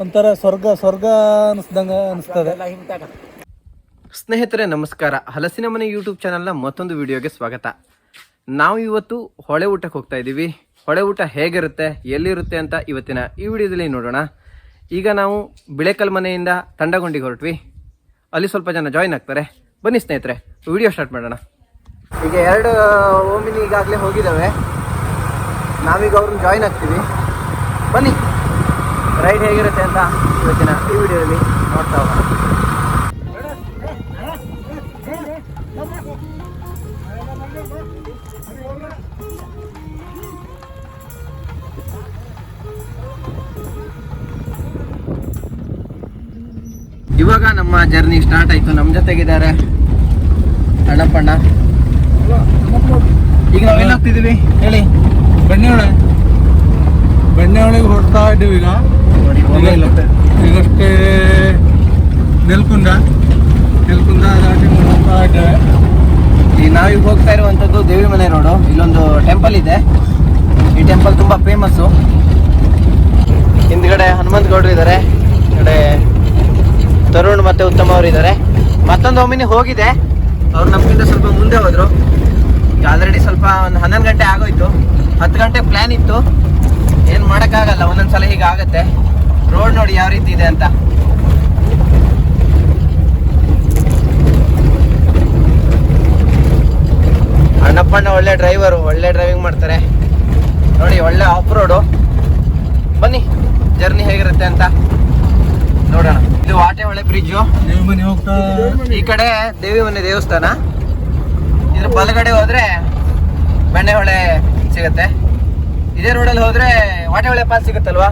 ಒಂಥರ ಸ್ವರ್ಗ ಸ್ವರ್ಗ ಅನಿಸ್ದಂಗ ಅನಿಸ್ತದೆ. ಸ್ನೇಹಿತರೆ ನಮಸ್ಕಾರ. ಹಲಸಿನ ಮನೆ ಯೂಟ್ಯೂಬ್ ಚಾನಲ್ನ ಮತ್ತೊಂದು ವಿಡಿಯೋಗೆ ಸ್ವಾಗತ. ನಾವು ಇವತ್ತು ಹೊಳೆ ಊಟಕ್ಕೆ ಹೋಗ್ತಾ ಇದ್ದೀವಿ. ಹೊಳೆ ಊಟ ಹೇಗಿರುತ್ತೆ ಎಲ್ಲಿರುತ್ತೆ ಅಂತ ಇವತ್ತಿನ ಈ ವಿಡಿಯೋದಲ್ಲಿ ನೋಡೋಣ. ಈಗ ನಾವು ಬಿಳೆಕಲ್ ಮನೆಯಿಂದ ತಂಡಗೊಂಡಿಗೆ ಹೊರಟ್ವಿ. ಅಲ್ಲಿ ಸ್ವಲ್ಪ ಜನ ಜಾಯಿನ್ ಆಗ್ತಾರೆ. ಬನ್ನಿ ಸ್ನೇಹಿತರೆ ವಿಡಿಯೋ ಸ್ಟಾರ್ಟ್ ಮಾಡೋಣ. ಈಗ ಎರಡು ಓಮಿನಿ ಈಗಾಗಲೇ ಹೋಗಿದ್ದಾವೆ. ನಾವೀಗ ಅವ್ರನ್ನ ಜಾಯ್ನ್ ಆಗ್ತೀವಿ. ಬನ್ನಿ. ರೈಡ್ ಹೇಗಿರುತ್ತೆ ಅಂತ ಇವತ್ತಿನ ಈ ವಿಡಿಯೋದಲ್ಲಿ ನೋಡ್ತಾ ಹೋಗೋಣ. ಇವಾಗ ನಮ್ಮ ಜರ್ನಿ ಸ್ಟಾರ್ಟ್ ಆಯ್ತು. ನಮ್ಮ ಜೊತೆಗಿದ್ದಾರೆ ಅಣ್ಣಪ್ಪಣ್ಣ. ಈಗ ನಾವು ಏನಾಗ್ತಿದೀವಿ ಹೋಗ್ತಿದೀವಿ ಹೇಳಿ. ಬೆಣ್ಣೆ ಒಳಗೆ. ಬೆಣ್ಣೆ ಒಳಗೆ ಹೊರಡ್ತಾ ಇದ್ದೀವಿ ಈಗ. ನೋಡಿ ನೆಲ್ಕುಂದ ನೆಲ್ಕುಂದ ದಾಟಿ ಹೋಗ್ತಾ ನಾವೀಗ ಹೋಗ್ತಾ ಇರುವಂಥದ್ದು ದೇವಿ ಮನೆ ರೋಡು. ಇಲ್ಲೊಂದು ಟೆಂಪಲ್ ಇದೆ. ಈ ಟೆಂಪಲ್ ತುಂಬ ಫೇಮಸ್ಸು ಹಿಂದ್ಗಡೆ ಹನುಮಂತ ಗೌಡ್ರು ಇದ್ದಾರೆ ಈ ಕಡೆ ತರುಣ್ ಮತ್ತು ಉತ್ತಮ ಅವರು ಇದ್ದಾರೆ ಮತ್ತೊಂದು ಒಮ್ಮಿನಿ ಹೋಗಿದೆ. ಅವ್ರು ನಮಗಿಂತ ಸ್ವಲ್ಪ ಮುಂದೆ ಹೋದರು. ಈಗ ಆಲ್ರೆಡಿ ಸ್ವಲ್ಪ ಒಂದು ಹನ್ನೊಂದು ಗಂಟೆ ಆಗೋಯ್ತು. ಹತ್ತು ಗಂಟೆ ಪ್ಲ್ಯಾನ್ ಇತ್ತು. ಏನು ಮಾಡೋಕ್ಕಾಗಲ್ಲ. ಒಂದೊಂದ್ಸಲ ಹೀಗೆ ಆಗತ್ತೆ ರೋಡ್ ನೋಡಿ ಯಾವ ರೀತಿ ಇದೆ ಅಂತ. ಅಣ್ಣಪ್ಪಣ್ಣ ಒಳ್ಳೆ ಡ್ರೈವರು ಒಳ್ಳೆ ಡ್ರೈವಿಂಗ್ ಮಾಡ್ತಾರೆ. ನೋಡಿ, ಒಳ್ಳೆ ಆಫ್ ರೋಡು ಬನ್ನಿ ಜರ್ನಿ ಹೇಗಿರುತ್ತೆ ಅಂತ ನೋಡೋಣ. ಇದು ವಾಟೆ ಒಳ್ಳೆ ಬ್ರಿಡ್ಜು ಈ ಕಡೆ ದೇವಿ ಮನೆ ದೇವಸ್ಥಾನ. ಇದ್ರ ಬಲಗಡೆ ಹೋದ್ರೆ ಬೆಣ್ಣೆಹೊಳೆ ಸಿಗುತ್ತೆ. ಇದೇ ರೋಡಲ್ಲಿ ಹೋದ್ರೆ ವಾಟೆ ಹೊಳೆ ಪಾಸ್ ಸಿಗುತ್ತಲ್ವಾ?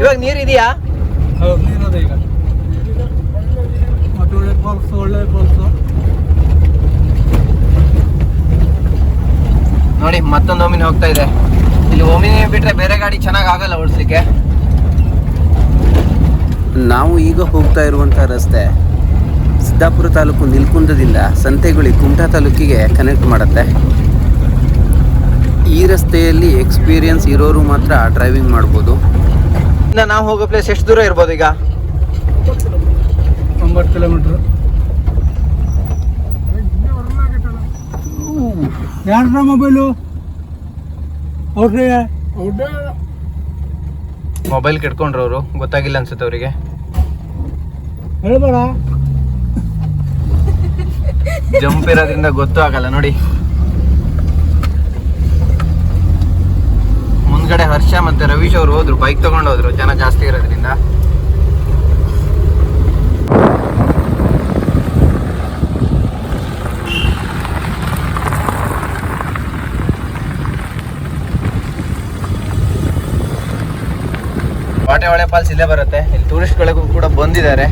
ಇವಾಗ ನೀರು ಇದೆಯಾ? ನೀರದೆ ಈಗ. ಒಟ್ಟು ಒಳ್ಳೆ ಫಾಲ್ಸ್ ಒಳ್ಳೆ ಫಾಲ್ಸ್ ನೋಡಿ ಮತ್ತೊಂದು ಓಮಿನಿ ಹೋಗ್ತಾ ಇದೆ. ಇಲ್ಲಿ ಓಮಿನಿ ಬಿಟ್ರೆ ಬೇರೆ ಗಾಡಿ ಚೆನ್ನಾಗಿ ಆಗಲ್ಲ ಓಡಿಸ್ಲಿಕ್ಕೆ. ನಾವು ಈಗ ಹೋಗ್ತಾ ಇರುವಂಥ ರಸ್ತೆ ಸಿದ್ದಾಪುರ ತಾಲೂಕು ನಿಲ್ಕುಂದದಿಂದ ಸಂತೆಗುಳಿ ಕುಮಟಾ ತಾಲೂಕಿಗೆ ಕನೆಕ್ಟ್ ಮಾಡುತ್ತೆ. ಈ ರಸ್ತೆಯಲ್ಲಿ ಎಕ್ಸ್ಪೀರಿಯನ್ಸ್ ಇರೋರು ಮಾತ್ರ ಡ್ರೈವಿಂಗ್ ಮಾಡ್ಬೋದು. ಇನ್ನ ನಾವು ಹೋಗೋ ಪ್ಲೇಸ್ ಎಷ್ಟು ದೂರ ಇರ್ಬೋದು ಈಗ? ಒಂಬತ್ತು ಕಿಲೋಮೀಟ್ರ್ ಯಾರ ಮೊಬೈಲು ಅವ್ರಿಗೆ ಮೊಬೈಲ್ ಕೆಡ್ಕೊಂಡ್ರವರು ಅವರು ಗೊತ್ತಾಗಿಲ್ಲ ಅನ್ಸುತ್ತೆ ಅವರಿಗೆ. ಹೇಳ್ಬೇಡ. ಜಂಪ್ ಇರೋದ್ರಿಂದ ಗೊತ್ತೂ ಆಗಲ್ಲ ನೋಡಿ. ಮುಂದ್ಗಡೆ ಹರ್ಷ ಮತ್ತೆ ರವೀಶ್ ಅವರು ಹೋದ್ರು ಬೈಕ್ ತಗೊಂಡು ಹೋದ್ರು, ಜನ ಜಾಸ್ತಿ ಇರೋದ್ರಿಂದ. ವಾಟೆ ಹೊಳೆ ಫಾಲ್ಸ್ ಇಲ್ಲೇ ಬರುತ್ತೆ. ಇಲ್ಲಿ ಟೂರಿಸ್ಟ್ಗಳಿಗೂ ಕೂಡ ಬಂದಿದ್ದಾರೆ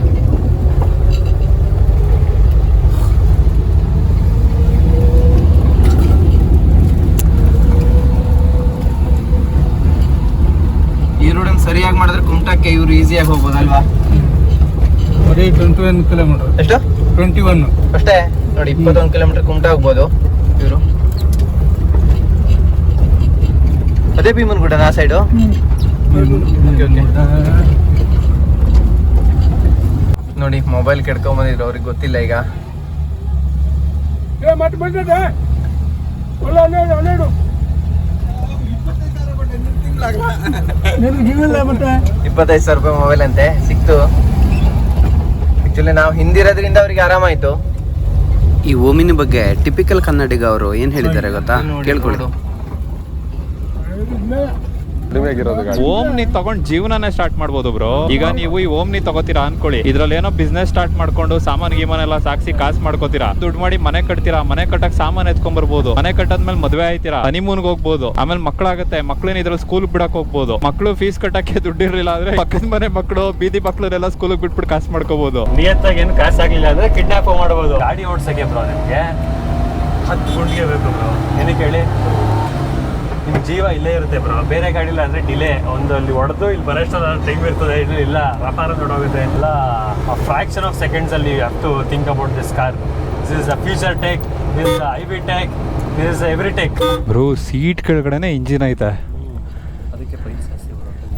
ಈ ರೋಡನ್ನು ಸರಿಯಾಗಿ ಇವರು ಈಸಿಯಾಗಿ ಹೋಗ್ಬೋದಲ್ವಾ? ಬರೀ ಟ್ವೆಂಟಿ ಒನ್ ಕಿಲೋಮೀಟರ್ ಎಷ್ಟು? ಟ್ವೆಂಟಿ ಒನ್ ಅಷ್ಟೇ? ನೋಡಿ ಇಪ್ಪತ್ತೊಂದು ಕಿಲೋಮೀಟರ್ ಕುಮಟ ಹೋಗ್ಬೋದು ಇವರು. ಅದೇ ಭೀಮನ್ ಗುಡ್ಡ ಆ ಸೈಡು ನೋಡಿ ಮೊಬೈಲ್ ಕೆಡ್ಕೊಂಡ್ ಬಂದಿದ್ರು ಅವ್ರಿಗೆ ಗೊತ್ತಿಲ್ಲ ಈಗ. ಮತ್ತೆ ಇಪ್ಪತ್ತೈದು ಸಾವಿರ ರೂಪಾಯಿ ಮೊಬೈಲ್ ಅಂತೆ ಸಿಕ್ತು. ಆಕ್ಚುಲಿ ನಾವು ಹಿಂದಿರೋದ್ರಿಂದ ಅವ್ರಿಗೆ ಆರಾಮಾಯ್ತು. ಈ ಓಮಿನ ಬಗ್ಗೆ ಟಿಪಿಕಲ್ ಕನ್ನಡಿಗ ಅವರು ಏನು ಹೇಳಿದ್ದಾರೆ ಗೊತ್ತಾ? ನೋಡಿ, ಕೇಳ್ಕೊಳ್ಳಿ ನೋಡು. ಓಮ್ನಿ ತಗೊಂಡ್ ಜೀವನನೇ ಸ್ಟಾರ್ಟ್ ಮಾಡ್ಬೋದು ಬ್ರೋ ಈಗ ನೀವು ಈ ಓಮ್ನಿ ತಗೋತೀರಾ ಅನ್ಕೊಳ್ಳಿ. ಇದ್ರಲ್ಲಿ ಏನೋ ಬಿಸ್ನೆಸ್ ಸ್ಟಾರ್ಟ್ ಮಾಡ್ಕೊಂಡು ಸಾಮಾನ್ ಗೀಮಾನ್ ಎಲ್ಲ ಸಾಕ್ಸಿ ಕಾಸು ಮಾಡ್ಕೋತೀರಾ. ದುಡ್ಡು ಮಾಡಿ ಮನೆ ಕಟ್ತೀರಾ? ಮನೆ ಕಟ್ಟಕ್ ಸಾಮಾನ್ ಎತ್ಕೊಂಡ್ ಬರ್ಬೋದು ಮನೆ ಕಟ್ಟದ್ಮೇಲೆ ಮದ್ವೆ ಆಯ್ತೀರಾ? ಹನಿಮೂನ್ಗೆ ಹೋಗ್ಬೋದು. ಆಮೇಲೆ ಮಕ್ಕಳಾಗತ್ತೆ ಮಕ್ಳೇನ್ ಇದ್ರಲ್ಲಿ ಸ್ಕೂಲ್ ಬಿಡಕ್ ಹೋಗ್ಬೋದು. ಮಕ್ಕಳು ಫೀಸ್ ಕಟ್ಟಕ್ಕೆ ದುಡ್ಡು ಇರಲಿಲ್ಲ ಅಂದ್ರೆ ಪಕ್ಕದ ಮನೆ ಮಕ್ಕಳು ಬೀದಿ ಮಕ್ಕಳನ್ನೆಲ್ಲ ಸ್ಕೂಲ್ ಬಿಟ್ಬಿಟ್ಟು ಕಾಸು ಮಾಡ್ಕೋಬಹುದು ನಿಯತ್ತಾಗಿ ಏನು ಕಾಸು ಆಗ್ಲಿಲ್ಲ ಅಂದ್ರೆ ಕಿಡ್ನಾಪ್ ಮಾಡಬಹುದು ಗಾಡಿ ಓಡ್ಸಕ್ಕೆ ಬ್ರೋ ನಿಮಗೆ? ಹತ್ತು ಗುಂಡಿಗೆ ಬೇಕು ಬ್ರೋ ಏನಕ್ಕೆ ಹೇಳಿ? ನಿಮ್ ಜೀವ ಇಲ್ಲೇ ಇರುತ್ತೆ ಬ್ರೋ ಬೇರೆ ಗಾಡಿ ಇಲ್ಲ ಅಂದ್ರೆ ಡಿಲೇ ಒಂದು ಅಲ್ಲಿ ಹೊಡೆದು ಇಲ್ಲಿ ಬರೋಷ್ಟು ಟೈಮ್ ಇರ್ತದೆ. ಇಲ್ಲಿ ಇಲ್ಲ ವ್ಯಾಪಾರ ದೊಡ್ಡೋಗುತ್ತೆ ಎಲ್ಲ ಫ್ರಾಕ್ಷನ್ ಆಫ್ ಸೆಕೆಂಡ್ಸ್ ಅಲ್ಲಿ have to think about this car this is a future tech this is I B tech this is every tech bro seat ಕೆಳಗಡೆನೆ engine ಐತೆ.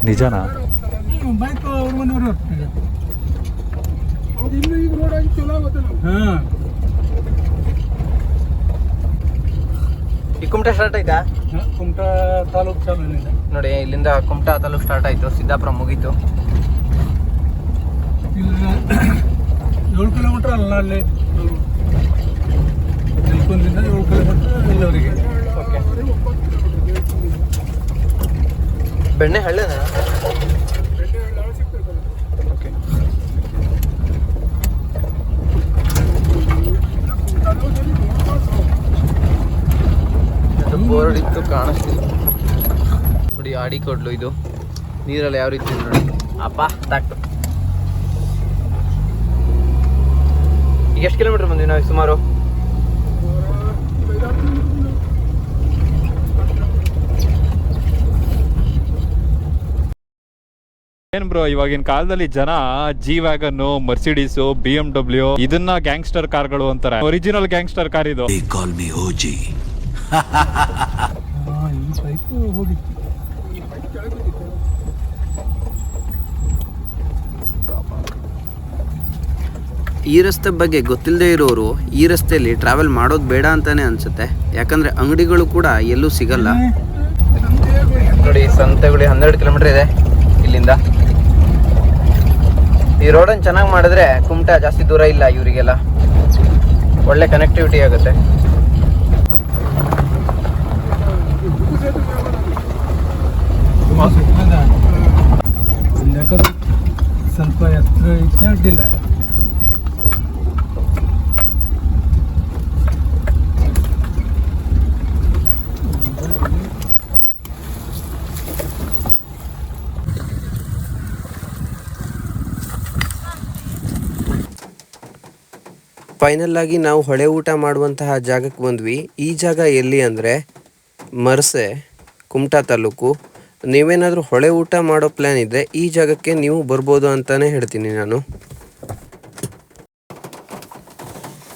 ನಿಜನಾ? ಬೈಕ್ ಅವ್ರ ಮನೆಯವ್ರು ಹೋಗ್ತಾರೆ ಇನ್ನು ಈಗ ರೋಡ್ ಆಗಿ ಚಲೋ ಆಗುತ್ತಲ್ಲ ಹಾಂ ಈ ಕುಮಟಾ ಸ್ಟಾರ್ಟ್ ಆಯ್ತಾ? ಕುಮಟಾ ತಾಲೂಕು ಚಾಲು ನೋಡಿ ಇಲ್ಲಿಂದ ಕುಮಟಾ ತಾಲೂಕು ಸ್ಟಾರ್ಟ್ ಆಯ್ತು ಸಿದ್ದಾಪುರ ಮುಗೀತು. ಏಳು ಕಿಲೋಮೀಟ್ರ್ ಅಲ್ಲ ಅಲ್ಲಿ. ನಿಲ್ಕುಂದಿಂದ ಏಳು ಕಿಲೋಮೀಟ್ರ್ ಇಲ್ಲವರಿಗೆ. ಓಕೆ. ಬೆಣ್ಣೆ ಹಳ್ಳೆನ ಓಕೆ ಬೋರ್ಡ್ ಇತ್ತು ಕಾಣಿಸ್ತಿಲ್ಲ ಆಡಿ ಕೊಡ್ಲು ಇದು. ನೀರಲ್ಲಿ ಯಾವ ರೀತಿ ನೋಡಿ. ಅಪ್ಪ ತಾಕ್ತು ಈಗ ಎಷ್ಟು ಕಿಲೋಮೀಟರ್ ಬಂದ್ವಿ ನಾವು ಸುಮಾರು? ಏನ್ ಬ್ರೋ ಇವಾಗಿನ ಕಾಲದಲ್ಲಿ ಜನ G wagon Mercedes B M W ಇದನ್ನ ಗ್ಯಾಂಗ್ಸ್ಟರ್ ಕಾರ್ಗಳು ಅಂತಾರೆ. ಒರಿಜಿನಲ್ ಗ್ಯಾಂಗ್ಸ್ಟರ್ ಕಾರ್ ಇದು. ಹಾಂ ಈ ಬೈಕ್ ಹೋಗಿತ್ತು. ಈ ರಸ್ತೆ ಬಗ್ಗೆ ಗೊತ್ತಿಲ್ಲದೆ ಇರೋರು ಈ ರಸ್ತೆಯಲ್ಲಿ ಟ್ರಾವೆಲ್ ಮಾಡೋದು ಬೇಡ ಅಂತಾನೆ ಅನ್ಸುತ್ತೆ. ಯಾಕಂದ್ರೆ ಅಂಗಡಿಗಳು ಕೂಡ ಎಲ್ಲೂ ಸಿಗಲ್ಲ. ನೋಡಿ ಸಂತೆಗಳು ಹನ್ನೆರಡು ಕಿಲೋಮೀಟರ್ ಇದೆ ಇಲ್ಲಿಂದ. ಈ ರೋಡನ್ನು ಚೆನ್ನಾಗಿ ಮಾಡಿದ್ರೆ ಕುಮಟಾ ಜಾಸ್ತಿ ದೂರ ಇಲ್ಲ ಇವರಿಗೆಲ್ಲ. ಒಳ್ಳೆ ಕನೆಕ್ಟಿವಿಟಿ ಆಗುತ್ತೆ. ಸ್ವಲ್ಪ ಎತ್ತರ ಇತ್ತೇ ಫೈನಲ್ ಆಗಿ ನಾವು ಹೊಳೆ ಊಟ ಮಾಡುವಂತಹ ಜಾಗಕ್ಕೆ ಬಂದ್ವಿ. ಈ ಜಾಗ ಎಲ್ಲಿ ಅಂದರೆ ಮರ್ಸೆ, ಕುಮಟಾ ತಾಲೂಕು. ನೀವೇನಾದರೂ ಹೊಳೆ ಊಟ ಮಾಡೋ ಪ್ಲ್ಯಾನ್ ಇದ್ದರೆ ಈ ಜಾಗಕ್ಕೆ ನೀವು ಬರ್ಬೋದು ಅಂತಲೇ ಹೇಳ್ತೀನಿ ನಾನು.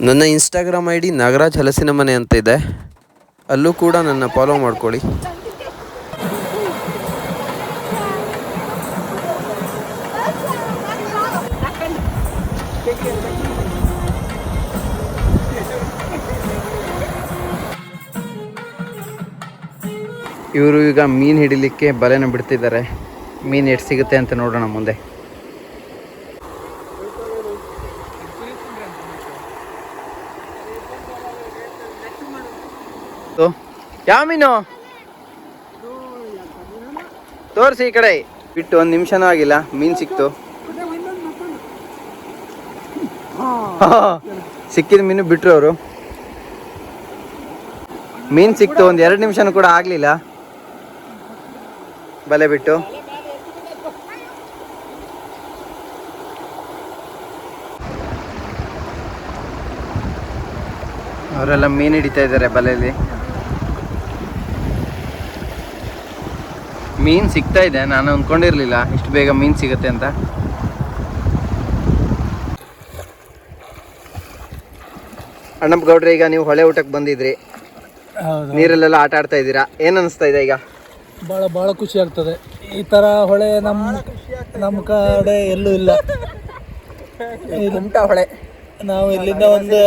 ನನ್ನ ಇನ್ಸ್ಟಾಗ್ರಾಮ್ ಐ ಡಿ ನಾಗರಾಜ್ ಹಲಸಿನ ಮನೆ ಅಂತ ಇದೆ. ಅಲ್ಲೂ ಕೂಡ ನನ್ನ ಫಾಲೋ ಮಾಡ್ಕೊಳ್ಳಿ. ಇವರು ಈಗ ಮೀನು ಹಿಡಿಲಿಕ್ಕೆ ಬಲೆನ ಬಿಡ್ತಿದ್ದಾರೆ. ಮೀನು ಎಷ್ಟು ಸಿಗುತ್ತೆ ಅಂತ ನೋಡೋಣ ಮುಂದೆ. ಯಾವ ಮೀನು? ತೋರಿಸಿ ಈ ಕಡೆ. ಬಿಟ್ಟು ಒಂದು ನಿಮಿಷನೂ ಆಗಿಲ್ಲ, ಮೀನು ಸಿಕ್ತು. ಸಿಕ್ಕಿದ ಮೀನು ಬಿಟ್ರು ಅವರು. ಮೀನ್ ಸಿಕ್ತು, ಒಂದು ಎರಡು ನಿಮಿಷನೂ ಕೂಡ ಆಗ್ಲಿಲ್ಲ. ಬಲೆ ಬಿಟ್ಟು. ಅವರೆಲ್ಲ ಮೀನ್ ಹಿಡಿತಾ ಇದ್ದಾರೆ ಬಲೆಯಲ್ಲಿ. ಮೀನ್ ಸಿಗ್ತಾ ಇದೆ ನಾನು ಅನ್ಕೊಂಡಿರ್ಲಿಲ್ಲ ಇಷ್ಟು ಬೇಗ ಮೀನ್ ಸಿಗುತ್ತೆ ಅಂತ. ಅಣ್ಣಪ್ಪ ಗೌಡ್ರೆ ಈಗ ನೀವು ಹೊಳೆ ಊಟಕ್ಕೆ ಬಂದಿದ್ರಿ. ನೀರಲ್ಲೆಲ್ಲ ಆಟ ಆಡ್ತಾ ಇದ್ದೀರಾ? ಏನ್ ಅನಿಸ್ತಾ ಇದೆ ಈಗ? ಭಾಳ ಭಾಳ ಖುಷಿ ಆಗ್ತದೆ. ಈ ಥರ ಹೊಳೆ ನಮ್ಮ ನಮ್ಮ ಕಡೆ ಎಲ್ಲೂ ಇಲ್ಲ. ಹೊಳೆ. ನಾವು ಇಲ್ಲಿಂದ ಒಂದು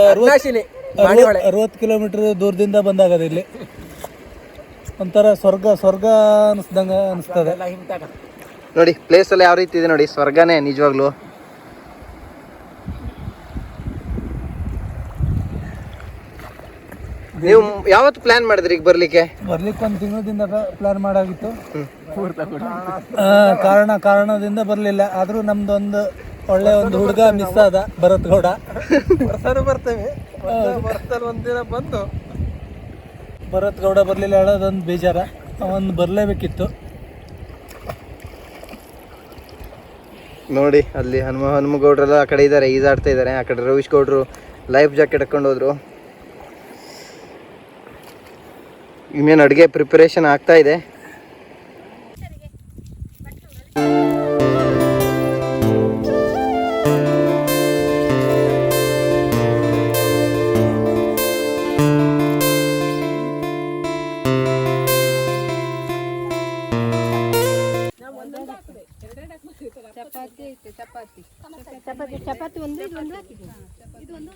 ಅರವತ್ತು ಕಿಲೋಮೀಟರ್ ದೂರದಿಂದ ಬಂದಾಗದ ಇಲ್ಲಿ. ಒಂಥರ ಸ್ವರ್ಗ ಸ್ವರ್ಗ ಅನಿಸ್ದಂಗೆ ಅನಿಸ್ತದೆ. ನೋಡಿ ಪ್ಲೇಸ್ ಎಲ್ಲ ಯಾವ ರೀತಿ ಇದೆ ನೋಡಿ ಸ್ವರ್ಗನೇ ನಿಜವಾಗ್ಲು. ನೀವು ಯಾವತ್ತು ಪ್ಲಾನ್ ಮಾಡಿದ್ರಿ ಈಗ ಬರ್ಲಿಕ್ಕೆ? ಬರ್ಲಿಕ್ಕೆ ಒಂದು ತಿಂಗಳದಿಂದ ಪ್ಲಾನ್ ಮಾಡಾಗಿತ್ತು. ಆ, ಕಾರಣ ಕಾರಣದಿಂದ ಬರಲಿಲ್ಲ. ಆದರೂ ನಮ್ದೊಂದು ಒಳ್ಳೆ ಒಂದು ಹುಡುಗ ಮಿಸ್ ಆದ ಭರತ್ ಗೌಡ ಬರ್ತೇವೆ. ಒಂದಿನ ಬಂದು. ಭರತ್ ಗೌಡ ಬರಲಿಲ್ಲ ಹೇಳೋದೊಂದು ಬೇಜಾರ. ಅವನು ಬರಲೇಬೇಕಿತ್ತು. ನೋಡಿ ಅಲ್ಲಿ ಹನುಮ ಹನುಮಗೌಡ್ರೆಲ್ಲ ಆ ಕಡೆ ಇದ್ದಾರೆ ಈಜಾಡ್ತಾ ಇದ್ದಾರೆ. ಆ ಕಡೆ ರವೀಶ್ ಗೌಡ್ರು ಲೈಫ್ ಜಾಕೆಟ್ ಹಾಕೊಂಡು ಹೋದ್ರು. ಇನ್ನೇನು ಅಡುಗೆ ಪ್ರಿಪರೇಷನ್ ಆಗ್ತಾ ಇದೆ. ಚಪಾತಿ ಚಪಾತಿ ಚಪಾತಿ ಚಪಾತಿ ಒಂದು ಹಾಕಿದ್ದೀನಿ ಇದು ಒಂದು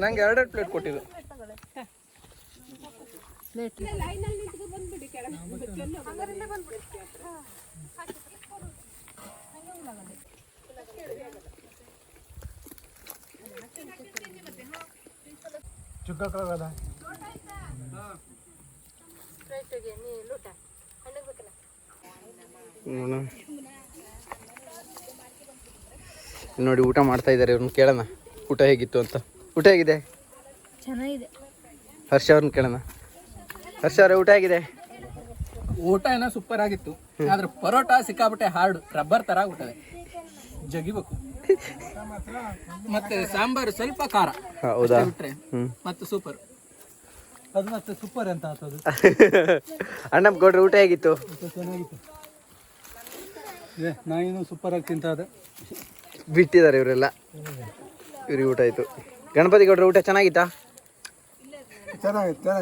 ನಿಂಗೆ ಎರಡೆರಡು ಪ್ಲೇಟ್ ಕೊಟ್ಟಿದ್ದು ಬಂದ್ಬಿಡಿ ಚುಕ್ಕ ಕಳಗದ? ನೋಡಿ ಊಟ ಮಾಡ್ತಾ ಇದ್ದಾರೆ ಇವ್ರನ್ನ ಕೇಳೋಣ. ಊಟ ಹೇಗಿತ್ತು ಅಂತ. ಊಟ ಹೇಗಿದೆ? ಚೆನ್ನಾಗಿದೆ. ಹರ್ಷ ಅವ್ರನ್ನ ಕೇಳೋಣ. ಹರ್ಷ ಅವ್ರೆ ಊಟ ಹೇಗಿದೆ? ಊಟ ಏನೋ ಸೂಪರ್ ಆಗಿತ್ತು. ಆದ್ರೆ ಪರೋಟ ಸಿಕ್ಕಾಪಟ್ಟೆ ಹಾರ್ಡ್ ರಬ್ಬರ್ ತರ ಆಗ್ಬಿಟ್ಟದೆ. ಜಗಿಬೇಕು. ಮತ್ತೆ ಸಾಂಬಾರು ಸ್ವಲ್ಪ ಖಾರ. ಹೌದಾ? ಮತ್ತೆ ಸೂಪರ್ ಅದು ಮತ್ತೆ ಸೂಪರ್ ಅಂತ ಆತದು. ಅಣ್ಣ ಕೊಡ್ರಿ ಊಟ ಹೇಗಿತ್ತು? ಚೆನ್ನಾಗಿತ್ತು. ನಾಯಿನೂ ಸೂಪರ್ ಆಗಿ ತಿಂತದೆ ಬಿಟ್ಟಿದ್ದಾರೆ ಇವರೆಲ್ಲ. ಇವ್ರಿಗೆ ಊಟ ಆಯ್ತು. ಗಣಪತಿ ಗೌಡ್ರ ಊಟ ಚೆನ್ನಾಗಿತ್ತಾ? ಚೆನ್ನಾಗಿತ್ತು.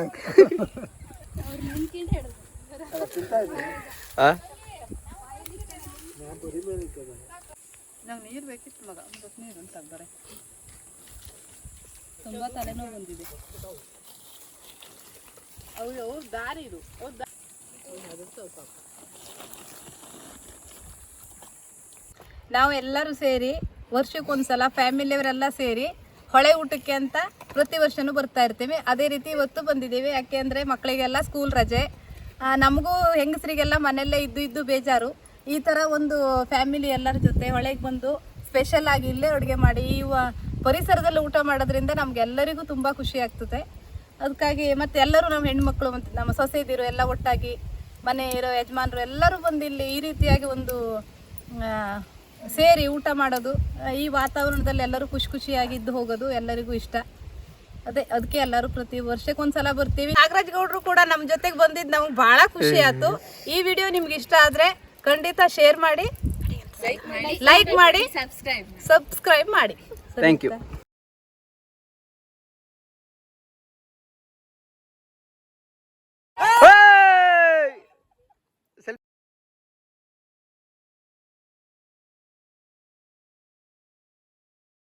ತುಂಬಾ ತಲೆನೋವು ಬಂದಿದೆ. ಅವ್ರ ದಾರಿ ಇದು ಅವ್ರ ದಾರಿ ನಾವು ಎಲ್ಲರೂ ಸೇರಿ ವರ್ಷಕ್ಕೊಂದ್ಸಲ ಫ್ಯಾಮಿಲಿಯವರೆಲ್ಲ ಸೇರಿ ಹೊಳೆ ಊಟಕ್ಕೆ ಅಂತ ಪ್ರತಿ ವರ್ಷನೂ ಬರ್ತಾ ಇರ್ತೀವಿ. ಅದೇ ರೀತಿ ಇವತ್ತು ಬಂದಿದ್ದೀವಿ. ಯಾಕೆ ಅಂದರೆ ಮಕ್ಕಳಿಗೆಲ್ಲ ಸ್ಕೂಲ್ ರಜೆ. ನಮಗೂ ಹೆಂಗಸರಿಗೆಲ್ಲ ಮನೆಯಲ್ಲೇ ಇದ್ದು ಇದ್ದು ಬೇಜಾರು. ಈ ಥರ ಒಂದು ಫ್ಯಾಮಿಲಿ ಎಲ್ಲರ ಜೊತೆ ಹೊಳೆಗೆ ಬಂದು ಸ್ಪೆಷಲ್ ಆಗಿ ಇಲ್ಲೇ ಅಡುಗೆ ಮಾಡಿ, ಈ ಪರಿಸರದಲ್ಲಿ ಊಟ ಮಾಡೋದ್ರಿಂದ ನಮಗೆಲ್ಲರಿಗೂ ತುಂಬ ಖುಷಿ ಆಗ್ತದೆ. ಅದಕ್ಕಾಗಿ ಮತ್ತೆ ಎಲ್ಲರೂ ನಮ್ಮ ಹೆಣ್ಮಕ್ಳು ಮತ್ತು ನಮ್ಮ ಸೊಸೆದಿರು ಎಲ್ಲ ಒಟ್ಟಾಗಿ ಮನೆ ಇರೋ ಯಜಮಾನರು ಎಲ್ಲರೂ ಬಂದು ಇಲ್ಲಿ ಈ ರೀತಿಯಾಗಿ ಒಂದು ಸೇರಿ ಊಟ ಮಾಡೋದು ಈ ವಾತಾವರಣದಲ್ಲಿ ಎಲ್ಲರೂ ಖುಷಿ ಖುಷಿಯಾಗಿದ್ದು ಹೋಗೋದು ಎಲ್ಲರಿಗೂ ಇಷ್ಟ. ಅದೇ ಅದಕ್ಕೆ ಎಲ್ಲರೂ ಪ್ರತಿ ವರ್ಷಕ್ಕೆ ಒಂದ್ಸಲ ಬರ್ತೀವಿ. ನಾಗರಾಜ್ ಗೌಡ್ರು ಕೂಡ ನಮ್ಮ ಜೊತೆಗೆ ಬಂದಿದ್ದು ನಮ್ಗೆ ಭಾಳ ಖುಷಿ ಆಯಿತು. ಈ ವಿಡಿಯೋ ನಿಮ್ಗೆ ಇಷ್ಟ ಆದರೆ ಖಂಡಿತ ಶೇರ್ ಮಾಡಿ ಲೈಕ್ ಮಾಡಿ ಸಬ್ಸ್ಕ್ರೈಬ್ ಮಾಡಿ. Thank you